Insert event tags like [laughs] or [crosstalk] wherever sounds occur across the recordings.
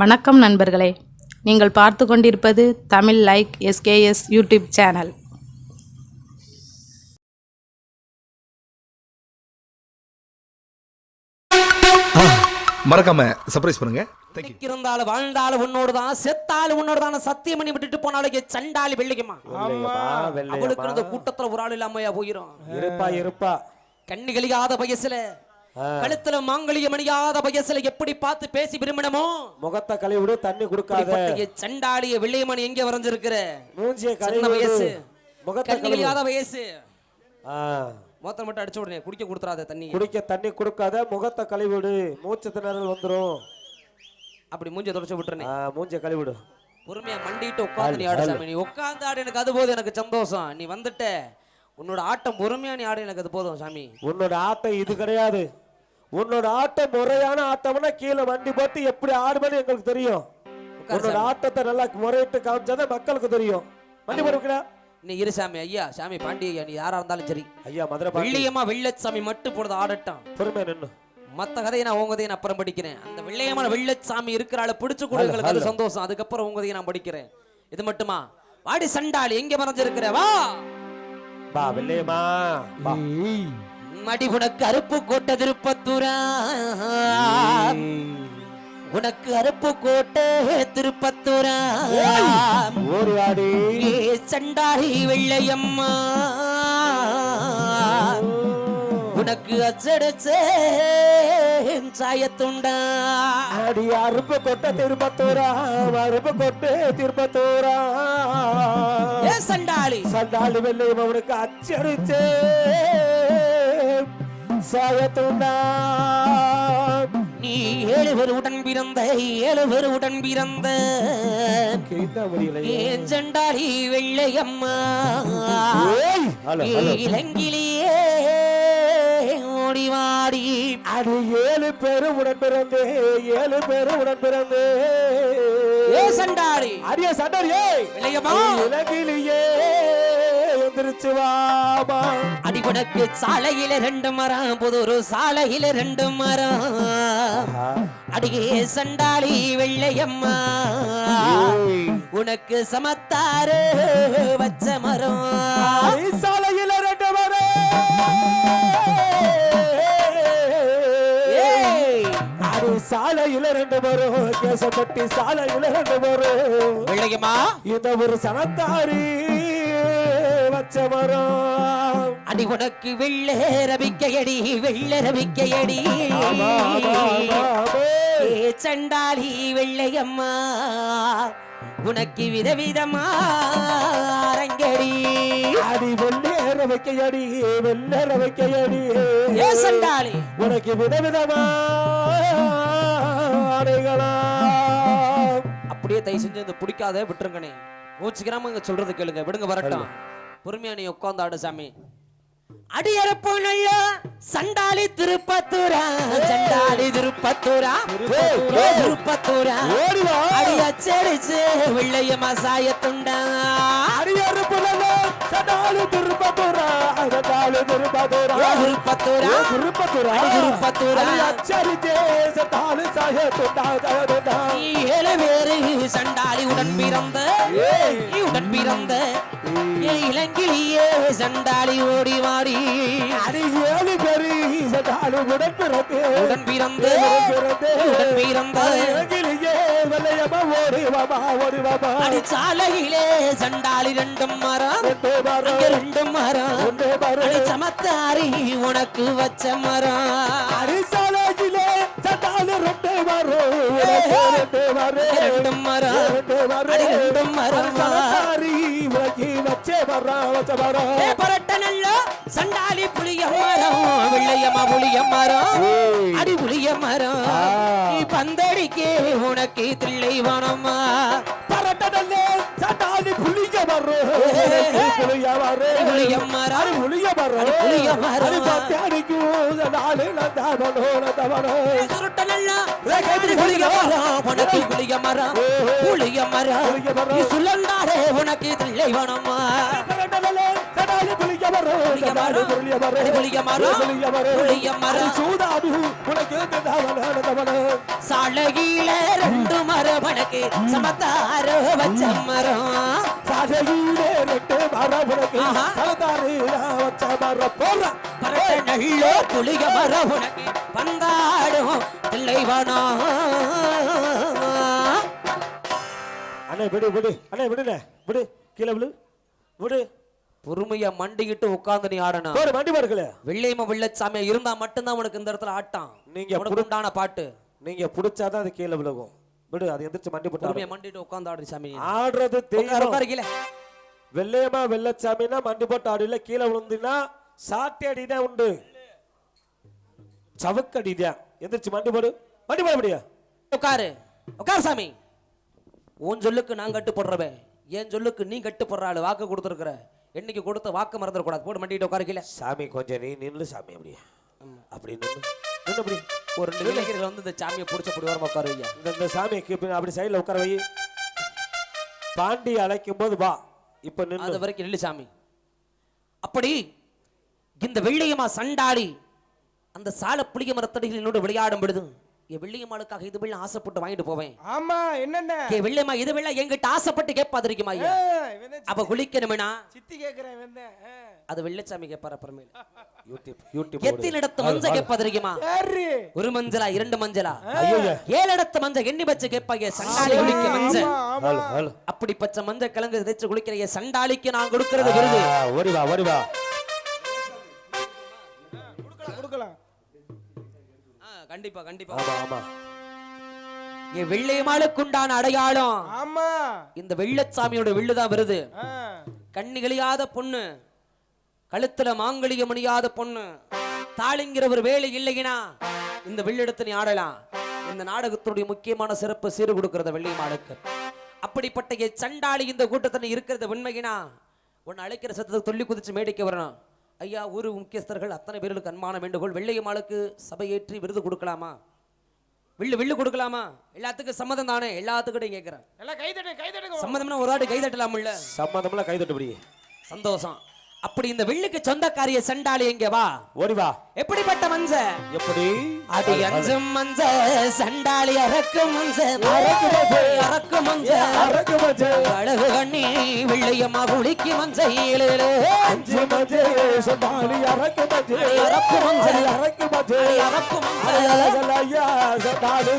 வணக்கம் நண்பர்களே. நீங்கள் பார்த்து கொண்டிருப்பது Tamil like SKS YouTube channel. மறக்காம சர்ப்ரைஸ் பண்ணுங்க. இருந்தாலும் வாழ்ந்தாலும் உன்னோடு தான் செத்தாலும் உன்னோடு தான் சத்தியம் பண்ணி விட்டுட்டு போனாலும் சண்டாளி வெள்ளிக்குமா? அவளுக்கு இந்த கூட்டத்துல ஒரு ஆள் இல்லாமையா போயிரும்? இருப்பா இருப்பா. கண்ணு கழியாத வயசுல. கழுத்துல மாங்கலியம் அணியாத வயசுல எப்படி பார்த்து பேசி விரும்பினமோ? முகத்தை கழுவி விடு தண்ணி கொடுக்காத. சண்டாளிய வெள்ளையமணி எங்க வரைஞ்சிருக்கிற? மூஞ்சிய கழுவி வயசு. முகத்தை கண்ணு கழியாத வயசு. மொத்தம் மட்டும் அடிச்சு உடனே குடிக்க கொடுத்துறாத தண்ணி குடிக்க தண்ணி கொடுக்காத முகத்தை கழுவி விடு மூச்சு திணறல் வந்துரும். அப்படி மூஞ்ச தொடச்சு விட்டுறனே. மூஞ்சிய கழுவி விடு பொறுமையா மண்டிட்டு உட்காந்து நீ ஆடு சாமி. நீ உட்காந்து ஆடு எனக்கு அது போதும் எனக்கு சந்தோஷம். நீ வந்துட்ட. உன்னோட ஆட்டம் பொறுமையா நீ ஆடு எனக்கு அது போதும் சாமி. உன்னோட ஆட்டம் இது கிடையாது. உன்னோட ஆட்டம் முறையான ஆட்டம்னா கீழே வண்டி போட்டு எப்படி ஆடுமன்னு எங்களுக்கு தெரியும். உன்னோட சாமி. ஆட்டத்தை நல்லா முறையிட்டு காமிச்சாதான் மக்களுக்கு தெரியும். வண்டி போடுவீங்களா நீ இரு சாமி ஐயா சாமி பாண்டி ஐயா நீ யாரா இருந்தாலும் சரி. ஐயா மதுரை வெள்ளியம்மா வெள்ளச்சாமி மட்டும் பொழுது ஆடட்டும். பொறுமையா நின்னு. மத்த கதையை நான் உங்க கதையை நான் அப்புறம் படிக்கிறேன். அந்த வெள்ளையமான வெள்ளச்சாமி இருக்கிற ஆளை பிடிச்சு கொடுங்களுக்கு அது சந்தோஷம். அதுக்கப்புறம் உங்க கதையை நான் படிக்கிறேன். இது மட்டுமா? வாடி சண்டாளி எங்க மறைஞ்சிருக்கிற? வா! பா வெள்ளையம்மா மடி உனக்கு அருப்பு கோட்டை திருப்பத்தூரா? உனக்கு அருப்பு கோட்டை திருப்பத்தூரா? சண்டாளி வெள்ளையம்மா. உனக்கு அச்சடிச்ச சாயத்துண்டா. அடி அருப்பு கொட்ட திருப்பத்தூரா? அருப்பு கொட்டு திருப்பத்தூரா? ஏ சண்டாளி. சண்டாளி வெள்ளை அவனுக்கு அச்சடிச்சே. சாயத்துண்டா. நீ ஏழு பேர் உடன் பிறந்த ஏழு பேர் உடன் பிறந்த. சண்டாளி வெள்ளையம்மா. இளங்கிலேயே ஓடி வாடி அது ஏழு பேரு உடன் பிறந்து ஏழு பேரு உடன் பிறந்து. ஏ அடிய சண்டாளி ஏய் வெள்ளையம்மா எந்திரிச்சு வாமா. அடிபடக்கு சாலையில ரெண்டு மரம் புதூரு சாலையில ரெண்டு மரம். அடியே சண்டாளி வெள்ளையம்மா. உனக்கு சமத்தாரு வச்ச மரம். சாலையில ரெண்டு அது சாலையில ரெண்டு வரும் கேசப்பட்டி சாலையில ரெண்டு வரும் இந்த ஒரு சனத்தாரி மரம் அடி உனக்கு வெள்ளை ரபிக்கையடி வெள்ளை ஆமா. ஏ சண்டாளி வெள்ளையம்மா உனக்கு விதவிதமா அரங்கடி. அடி வெள்ளேற வைக்கையடி வெள்ளேற வைக்கையடி ஏ சண்டாளி. உனக்கு விதவிதமா ஆடைகளா. அப்படியே தயவு செஞ்சு இந்த பிடிக்காத விட்டுருங்கண்ணே. கோச்சிக்கிறாம இங்க சொல்றது கேளுங்க. விடுங்க வரட்டும். பொறுமையா நீ உட்காந்து ஆடு சாமி. அடியரப்போ நல்ல சண்டாளி திருப்பத்தூரா. சண்டாளி திருப்பத்தூரா. திருப்பத்தூரா. ஓடி வா. அடி அச்சடிச்சு திருப்பத்தூரா ஏ திருப்பத்தூரா. ஏ திருப்பத்தூரா? அடி திருப்பத்தூரா. அடி அச்சரித்தே சடாலு சாயத்துண்டா சாயத்துண்டா நீ ஏழு பேரு சண்டாளி உடன் பிறந்த. உடன் பிறந்த. ஏ இளங்கிலியே சண்டாளி ஓடி வாடி. அடி ஏழு பேரு சடாலு உடன் பிறந்து. உடன் பிறந்த. உடன் பிறந்து. அழகிலேயே வெள்ளையம்மா ஓடி வாமா ஓடி வாமா அடி சாலையிலே சண்டாளி ரெண்டும் மரம் மரம். அங்க ரெண்டு மரம். மரம். அடி சமத்தாரி உனக்கு வச்ச மரம். ரெண்டு வரும் உனக்கு ரெண்டு வரும் ரெண்டு மரம். ரெண்டு அடி ரெண்டு மரம். சலத்தாரி உனக்கு வச்சே வர்றான் வச்ச வரம் ஏ பரட்ட நல்ல சண்டாளி புளிய மரம் வெள்ளையம்மா புளிய மரம் அடி புளிய மரம் நீ பந்தடிக்கே உனக்கு தில்லை வனம்மா பரட்டனல்லே வரும் புளிய மரம் சுழந்தாரே உனக்கு தில்லை வனம்மா சாலகில ரெண்டு மரம் சமத்தாரோ வச்ச மரம். சாகையிலே ரெண்டு மரம் உனக்கு ஆஹா. தலதாரி வச்ச மரம் போடுறா பரட்ட நல்லோ புளிய மரம் உனக்கு பந்தாடும் தில்லைவனோ. அண்ணே விடு விடு. அண்ணே விடுண்ணே. விடு கீழே விடு விடு. பொறுமையா மண்டிக்கிட்டு உட்கார்ந்து நீ ஆடணும். போடு வண்டி பாருங்களே வெள்ளையம்ம வெள்ளச்சாமி இருந்தா மட்டும்தான் உனக்கு இந்த இடத்துல ஆட்டம். நீங்க உண்டான பாட்டு. நீங்க புடிச்சாதான் அது கீழே விழுகும். விடு அது எந்திரிச்சு மண்டி போட்டு மண்டிட்டு உட்கார்ந்து ஆடு சாமி. ஆடுறது உட்காரு, வெள்ளையம்மா வெள்ளச்சாமின்னா மண்டி போட்டு ஆடில கீழே விழுந்தினா சாட்டை அடிதான் உண்டு. சவுக்கடிதான். எந்திரிச்சு மண்டி போடு. மண்டி போட முடியா? உட்காரு. உட்காரு சாமி. உன் சொல்லுக்கு நான் கட்டுப்படுறவே என் சொல்லுக்கு நீ கட்டுப்படுற ஆளு வாக்கு கொடுத்துருக்குற. என்னைக்கு கொடுத்த வாக்கு மறந்துடக்கூடாது போட்டு மண்டிட்டு உட்காரு கீழே. சாமி கொஞ்சம் நீ நில்லு சாமி அப்படியே. அப்படி நில்லு. அப்படி. ஒரு ரெண்டு இளைஞர்கள் வந்து இந்த சாமியை பிடிச்ச அப்படி வரமா உட்காரு ஐயா இந்த சாமியை அப்படி சைடுல உட்கார வை பாண்டி அழைக்கும் போது வா. இப்ப அது வரைக்கும் நில்லு சாமி. அப்படி இந்த வெள்ளையமா சண்டாடி அந்த சால புளிய மரத்தடிகளோடு என்னோடு விளையாடும் பொழுது வெள்ளியம்மாளுக்காக இது வெள்ளம் ஆசைப்பட்டு வாங்கிட்டு போவேன். ஆமா என்னென்ன? ஏ வெள்ளியம்மா இது வெள்ளம் என்கிட்ட ஆசைப்பட்டு கேட்பா தெரியுமா ஐயா அப்ப குளிக்கணுமேனா? சித்தி கேக்குறேன். அது வெள்ளச்சாமி கேட்பார் அப்புறமேல் யூடியூப் [laughs] யூடியூப் எத்தனை இடத்து மஞ்ச கேட்பா தெரியுமா யாரு? ஒரு மஞ்சளா இரண்டு மஞ்சளா? ஐயோ ஏழு இடத்து மஞ்ச எண்ணி வச்சு கேட்பாங்க சண்டாளி குளிக்க மஞ்ச. அப்படி பச்சை மஞ்ச கிழங்கு தேய்ச்சு குளிக்கிற சண்டாளிக்கு நான் கொடுக்கறது விருது. கண்டிப்பா கண்டிப்பா. ஆமா ஆமா. என் வெள்ளையமாளுக்கு உண்டான அடையாளம். ஆமா. இந்த வெள்ளச்சாமியோட வில்லுதான் வருது. கண்ணிகளியாத பொண்ணு கழுத்துல மாங்கலியம் அணியாத பொண்ணு தாளிங்கிற ஒரு வேலை இல்லைனா இந்த வெள்ளெடுத்து நீ ஆடலாம். இந்த நாடகத்துடைய முக்கியமான சிறப்பு சீறு கொடுக்கறத வெள்ளியமாளுக்கு அப்படிப்பட்ட சண்டாளி இந்த கூட்டத்தில் இருக்கிறது உண்மையினா உன்னை அழைக்கிற சத்தத்தை சொல்லி குதிச்சு மேடைக்கு வரணும். ஐயா ஊரு முக்கியஸ்தர்கள் அத்தனை பேர்களுக்கு அன்பான வேண்டுகோள் வெள்ளையம்மாளுக்கு சபையேற்றி விருது கொடுக்கலாமா? வில்லு வில்லு கொடுக்கலாமா? எல்லாத்துக்கும் சம்மதம் தானே? எல்லாத்துக்கிட்டையும் கேட்கிறேன் எல்லாம் கை தட்டு கை தட்டுங்க சம்மதம்னா ஒரு வாட்டி கை தட்டலாம்ல சம்மந்தம்லாம் கை தட்டுபடி சந்தோஷம். அப்படி இந்த வில்லுக்கு சொந்தக்காரிய சண்டாளி எங்க வா? ஓடி வா. எப்படிப்பட்ட மஞ்ச? எப்படி? அடி அஞ்சும் மஞ்ச சண்டாளி அரக்கும் மஞ்ச அரக்கு மஞ்ச. அரக்கு மஞ்சே. அழகு கண்ணி வெள்ளையம்மா குளிக்கு மஞ்ச. அஞ்சு மஞ்சே சண்டாளி அரக்கு மஞ்சே. அரக்கு மஞ்சே. அரக்கு மஞ்சே. அரக்கும் மஞ்ச.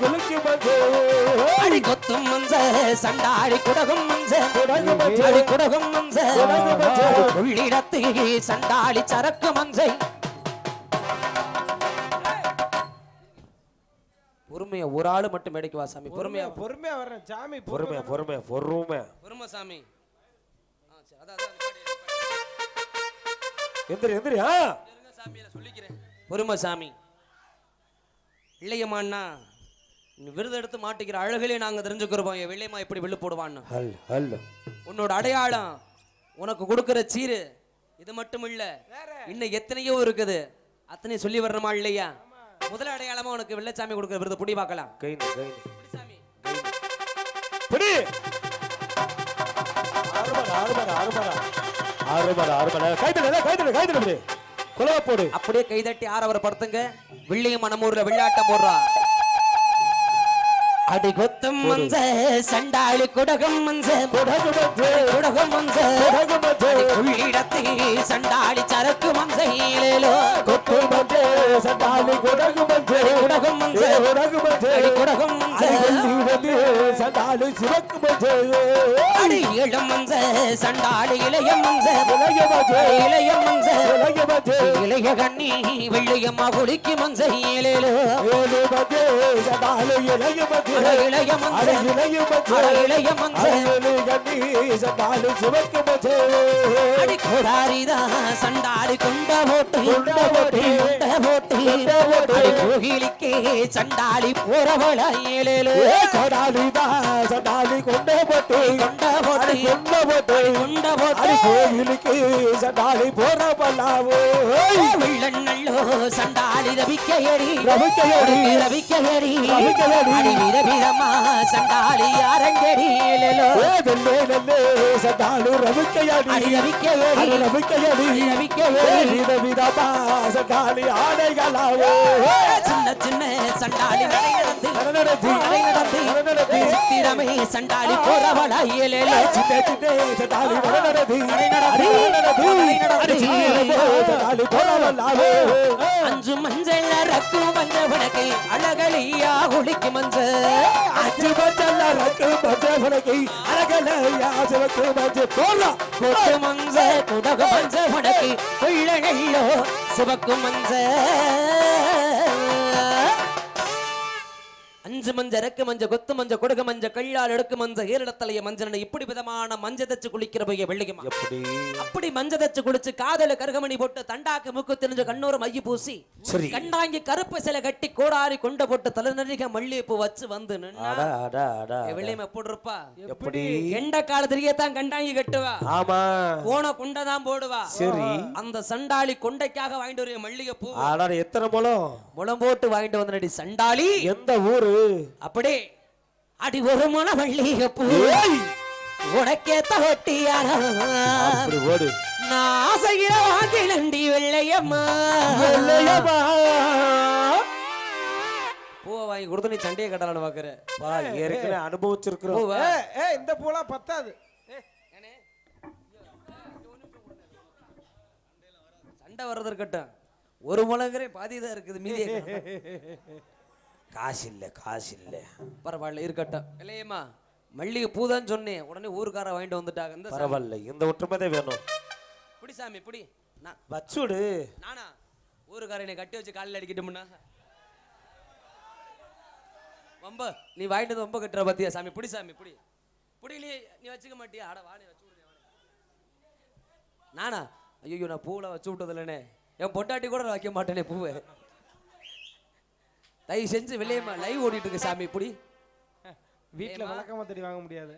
குலுக்கி மஞ்சே. அடி கொத்தும் மஞ்ச சண்டாளி குடகும் மஞ்ச. குடகு மஞ்ச. அடி குடகும் மஞ்ச. குடகு மஞ்ச. உள்ளிடத்து சண்டாளி சரக்கு மஞ்சை. பொறுமையா ஒரு ஆளு மட்டும் மேடைக்கு வா சாமி. பொறுமையா. பொறுமையா வர்றேன். சாமி பொறுமை பொறுமை பொறுமை பொறுமை சாமி. எந்திரி எந்திரி ஆ. இருங்க சாமி, நான் சொல்லிக்கிறேன். பொறுமை சாமி. இல்லையம்மாண்ணா நீ விருது எடுத்து மாட்டிக்கிற அழகிலே நாங்க தெரிஞ்சுக்கிறோம். என் வெள்ளையம்மா எப்படி வெள்ளு போடுவான்னு. ஹல் ஹல். உன்னோட அடையாளம் உனக்கு கொடுக்கிற சீரு இது மட்டும் இல்ல இன்னும் எத்தனையோ இருக்குது. அத்தனையும் சொல்லி வரணுமா இல்லையா? முதல் அடையாளமா உனக்கு வெள்ளச்சாமி கொடுக்கிற விருது. புடி பார்க்கலாம். புடி! அப்படியே கைதட்டி ஆரவரப்படுத்துங்க வெள்ளியம் மனமூர்ல வெள்ளாட்டம் போடுறா. அடி கொத்தும் மஞ்ச சண்டாளி குடகம் மஞ்ச குடகு மஞ்சே. குடகம் மஞ்ச உள்ளிடத்தி சண்டாளி சரக்கு மஞ்ச ஏழேலோ கொத்து மஞ்சே சண்டாளி குடகு மஞ்சே. குடகம் மஞ்ச. ஏ குடகு மஞ்சே. குடகம் மஞ்ச. சண்டாளி சிவக்கு மஞ்சே. அடி இளம் மஞ்ச சண்டாளி இளைய மஞ்ச. இளைய மஞ்சே. இளைய மஞ்ச. இளைய மஞ்சே. இளைய கண்ணி வெள்ளியம்மா குளிக்கு மஞ்ச ஏழேலோ ஏழு மஞ்சே சண்டாளி இளைய மஞ்சே. சண்டாடி குண்ட போட்டு குண்ட போட்டு, கோகிலிக்கே சண்டாளி போறவள கொடாலிதா சண்டாளி கொண்ட போட்டு. கொண்ட போட்டு. கொண்ட போட்டு. குண்ட போட்டு. கோயிலுக்கு சண்டாளி போற பல்லாவோ வெள்ளண்ணல்லோ சண்டாளி ரவிக்கையடி. ரவிக்கையடி. ரவிக்கையடி. ரவிக்கையடி. விதவிதமா சண்டாளி அரங்கடி வெள்ளே நெல்லே சண்டாளி ரவிக்கையடி. ரவிக்கையடி. ரவிக்கையடி. ரவிக்கையடி. ஏ வித விதமா சண்டாளி ஆடைகளாவோ சின்ன சின்ன சண்டாளி நடை நடந்து நடனத்தி நடை நடந்து நடனத்தி சித்திர சாமி சண்டாளி போறவளா ஏலேலே சின்னே சின்னே சண்டாளி நடனடி அஞ்சு மஞ்சள் ரக்கு வந்தவனுக்கு அழகலியா குளிக்கு மஞ்ச. அஞ்சு மஞ்சள் ரக்கு மஞ்சவனுக்கு அழகல யாசவக்கு மஞ்ச. போடா கொட்டு மஞ்ச குடகு மஞ்ச உனக்கு கொள்ளோ சிவக்கு மஞ்ச. அஞ்சு மஞ்ச ரெக்கு மஞ்ச கொத்து மஞ்ச கொடுக மஞ்ச கள்ளால் எடுக்கு மஞ்ச ஏரிடத்தலைய மஞ்சள் இப்படி விதமான மஞ்ச தச்சு குளிக்கிற பைய வெள்ளிக்குமா? எப்படி? அப்படி மஞ்ச தச்சு குளிச்சு காதல கருகமணி போட்டு தண்டாக்கு மூக்கு தெரிஞ்ச கண்ணூர் மைய பூசி சரி. கண்டாங்கி கருப்பு சிலை கட்டி கோடாரி கொண்ட போட்டு தலைநறிக மல்லிகைப்பூ வச்சு வந்து வெள்ளையம் எப்படி இருப்பா எப்படி? எண்ட காலத்திலேயே தான் கண்டாங்கி கட்டுவா. ஆமா. போன குண்டை தான் போடுவா. சரி. அந்த சண்டாளி கொண்டைக்காக வாங்கிட்டு வர மல்லிகை பூ அடா எத்தனை முழம்? முளம் போட்டு வாங்கிட்டு வந்தடி சண்டாளி. எந்த ஊரு? அப்படி அடி ஒரு முள மல்லிகை பூ ஏய்! உனக்கேத்த ஒட்டியாரா அப்படி ஓடு. நான் ஆசையில வாங்கிலண்டி வெள்ளையம்மா. வெள்ளையம்மா. பூவை வாங்கி கொடுத்து நீ சண்டையை கட்டலான்னு பாக்குற வா ஏற்கனவே அனுபவிச்சிருக்கிறோம். பூவா. ஏ இந்த பூலாம் பத்தாது. ஏ சண்டை வர்றது இருக்கட்டும். ஒரு முளங்கரே பாதி தான் இருக்குது மீதி காசு இல்ல காசு இல்ல பரவாயில்ல இருக்கட்டும். இல்லையம்மா. மல்லிகை பூ தான் சொன்னேன். உடனே ஊருக்கார வாங்கிட்டு வந்துட்டாங்க. இந்த. பரவாயில்ல இந்த ஒற்றுமை தான் வேணும். புடி சாமி புடி. நான் வச்சுடு நானா? ஊருக்கார என்னை கட்டி வச்சு காலில் அடிக்கட்டும்னா வம்ப நீ வாங்கிட்டு வந்து வம்ப கட்டுற பத்தியா சாமி? புடி சாமி புடி. புடி நீ நீ வச்சுக்க மாட்டியா? அட வா நீ வச்சு நானா? ஐயோ நான் பூவில் வச்சு விட்டது இல்லைனே என் பொட்டாட்டி கூட வைக்க மாட்டேனே பூவை. தயவு செஞ்சு வெளியேம்மா லைவ் ஓடிட்டு இருக்கு சாமி புடி. வீட்ல விளக்கமா தடி வாங்க முடியாது.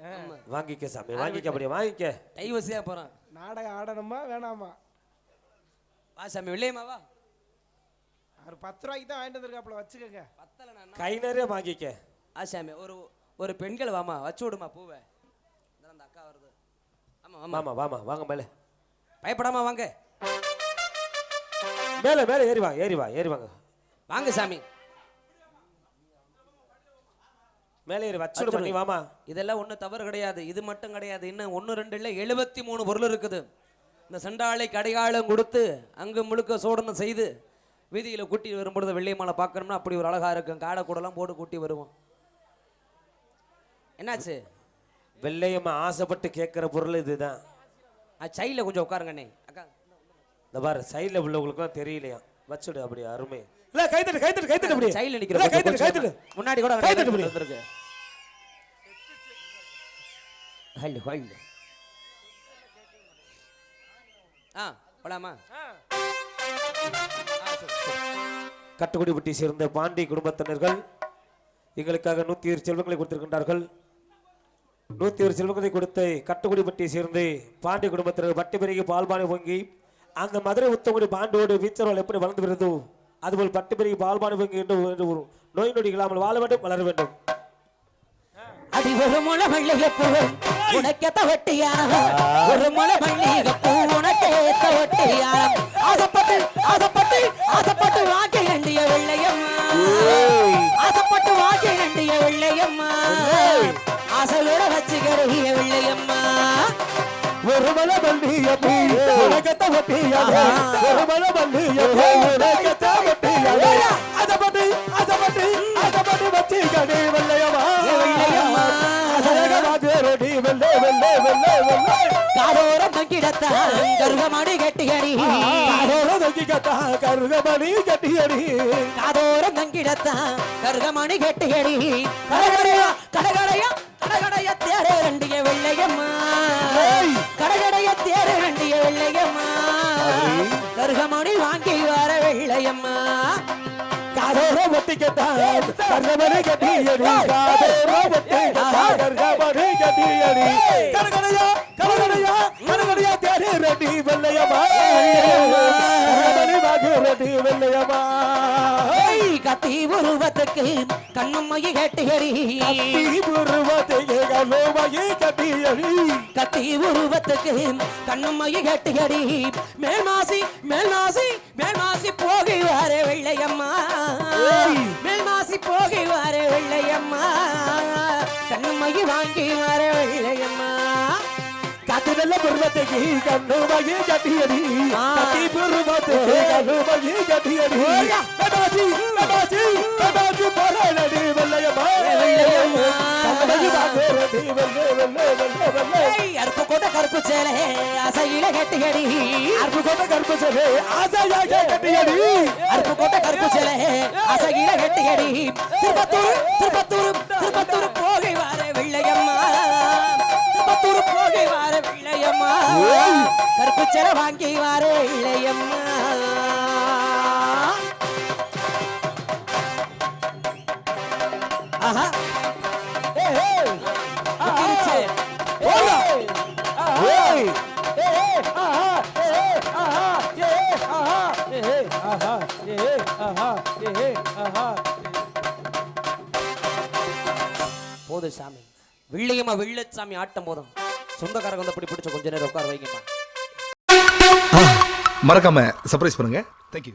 வாங்கிக்க சாமி வாங்கிக்க அப்படியே வாங்கிக்க. டைவ் வசதியாக போகிறான் நாடகம் ஆடணுமா வேணாமா? வா சாமி வெளியேம்மா வா. அவர் பத்து ரூபாய்க்கு தான் வாங்கிட்டு வந்திருக்காப்புல வச்சுக்கோங்க. பத்தலை நான் கை நிறைய வாங்கிக்க. ஆ சாமி ஒரு ஒரு பெண்கள் வாமா வச்சு விடுமா பூவை. இந்தா அந்த அக்கா வருது. ஆமா ஆமா. வாமா வாங்க மேல. பயப்படாம வாங்க. மேல மேல ஏறி வா ஏறி வா ஏறி வாங்க. வாங்க சாமி. மேல வச்சுடு பண்ணி வாமா. இதெல்லாம் ஒன்றும் தவறு கிடையாது. இது மட்டும் கிடையாது. இன்னும் ஒன்று ரெண்டு இல்லை எழுபத்தி மூணு பொருள் இருக்குது. இந்த சண்டாளைக்கு அடையாளம் கொடுத்து அங்கு முழுக்க சோடனை செய்து வீதியில் கூட்டி வரும்பொழுது வெள்ளையம்மாளை பார்க்கணும்னா அப்படி ஒரு அழகா இருக்கும். காடை கூடலாம் போட்டு கூட்டி வருவோம். என்னாச்சு? வெள்ளையம்மா ஆசைப்பட்டு கேட்கிற பொருள் இதுதான். சைடில் கொஞ்சம் உட்காருங்கண்ணே அக்கா. இந்த பாரு சைடுல உள்ளவங்களுக்குலாம் தெரியலையா? வச்சுடு அப்படி அருமை. இல்ல கைத்தட்டு கைத்தட்டு கைத்தட்டு அப்படி சைடில் இல்ல, நிற்கிற கைத்தட்டு கைத்தட்டு. முன்னாடி கூட கை தட்டு ஹல்லு ஹல்லு ஆ போலாமா. கட்டுக்குடிப்பட்டி சேர்ந்த பாண்டி குடும்பத்தினர்கள் எங்களுக்காக நூத்தி ஒரு செல்வங்களை கொடுத்திருக்கின்றார்கள். நூத்தி ஒரு செல்வங்களை கொடுத்து கட்டுக்குடிப்பட்டி சேர்ந்து பாண்டி குடும்பத்தினர் வட்டி பெருகி பால்பானை பொங்கி அந்த மதுரை உத்தங்குடி பாண்டோடு வீச்சர்கள் எப்படி வளர்ந்து வருதோ அதுபோல் பட்டு பெருகி பால்பானை பொங்கி என்று என்று ஒரு நோய் நொடி இல்லாமல் வாழ வேண்டும் வளர வேண்டும். அடி ஒரு முளை மல்லிகைப்பூ உனக்கேத்த ஒட்டியாரம் ஒரு முளை மல்லிகைப்பூ உனக்கேத்த ஒட்டியாரம் ஆசைப்பட்டு ஆசைப்பட்டு ஆசைப்பட்டு வாக்கி கண்டிய வெள்ளையம்மா. ஆசைப்பட்டு வாக்கி கண்டிய வெள்ளையம்மா. ஆசையோட வச்சுக்கிறிய வெள்ளையம்மா. ஒரு மலை எப்படி உனக்கத்த ஒட்டியாலே ஒரு மலை எப்படி உனக்கத்த ஒட்டியாலே அதப்பட்டு அதப்பட்டு அதப்பட்டு வச்சு கடி வெள்ளையமா வெள்ளையம்மா. காதோரம் தொங்கிடத்தான் கருகமணி கட்டியடி. அதோட தொங்கி கத்தா கருகமணி கட்டியடி. காதோரம் தங்கிடத்தான் கருகமணி கட்டியடி. கடகடையா கடகடையா கடகடைய தேரே ரெண்டிய வெள்ளையம்மா. கடகடைய தேரே ரெண்டிய வெள்ளையம்மா. கருகமணி வாங்கி வர வெள்ளையம்மா. காதோர ஒட்டி கத்தா கருகமணி கட்டியடி காதோர ஒட்டி கத்தா கருகமணி கட்டியடி கரகடையா கரகடையா கரகடையா தேடி ரெடி வெள்ளையமா கரகமணி வாங்கி ரெடி வெள்ளையமா ஏய், கத்தி உருவத்துக்கு கண்ணம்மையை கேட்டுகடி தீபுருவத்தையே கலோமையை கட்டியடி கத்தி உருவத்துக்கு கண்ணம்மையை கேட்டுகடி மேல்மாசி மேல்மாசி மேல்மாசி போகி வார வெள்ளையம்மா. மேல்மாசி போகி வார வெள்ளையம்மா. கண்ணம்மையை வாங்கி வாங்கி வர வெள்ளையம்மா. காத்திரல்ல பருவத்தைக்கு கண்ணுமையே கட்டியடி ஆ. கட்டி பருவத்தைக்கு கண்ணுமையே கட்டியடி ஓயா. கடாசி கடாசி கடாசி போராடடி வெள்ளையம்மா வெள்ளையம்மா. கண்ணுமையே வாங்குறடி வெள்ளை வெள்ளை வெள்ளை வெள்ளை ஏய், அருப்பு கோட்டை கருப்பு சேலை அசையில கட்டியடி அருப்பு கொண்ட கருப்பு சேலை ஆசையாக கட்டியடி அருப்பு கோட்டை கருப்பு சேலை ஏய். ஆஹா. ஏய் ஆஹா. ஏய். ஆஹா. போதும் சாமி. வெள்ளையம்மா வெள்ளச்சாமி ஆட்டம் போதும். சொந்தக்காரங்க வந்து அப்படி பிடிச்ச கொஞ்ச நேரம் உட்கார வைங்கம்மா. மறக்காம சர்ப்ரைஸ் பண்ணுங்க. தேங்க்யூ